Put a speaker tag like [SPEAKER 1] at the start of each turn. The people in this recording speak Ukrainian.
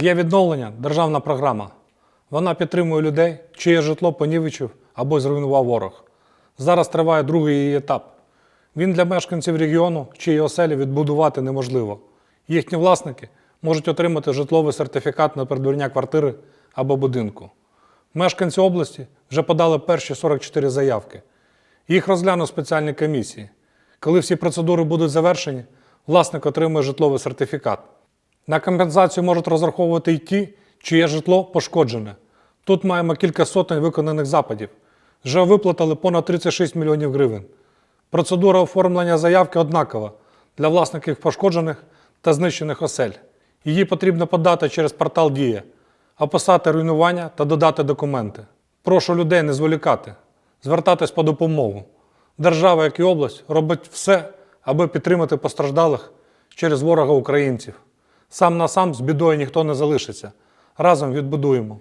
[SPEAKER 1] Є відновлення державна програма. Вона підтримує людей, чиє житло понівечив або зруйнував ворог. Зараз триває другий її етап. Він для мешканців регіону, чиї оселі відбудувати неможливо. Їхні власники можуть отримати житловий сертифікат на придбання квартири або будинку. Мешканці області вже подали перші 44 заявки. Їх розглянуть спеціальні комісії. Коли всі процедури будуть завершені, власник отримує житловий сертифікат. На компенсацію можуть розраховувати й ті, чиє житло пошкоджене. Тут маємо кілька сотень виконаних запитів. Вже виплатили понад 36 мільйонів гривень. Процедура оформлення заявки однакова для власників пошкоджених та знищених осель. Її потрібно подати через портал Дія, описати руйнування та додати документи. Прошу людей не зволікати, звертатись по допомогу. Держава, як і область, робить все, аби підтримати постраждалих через ворога українців. Сам на сам з бідою ніхто не залишиться. Разом відбудуємо.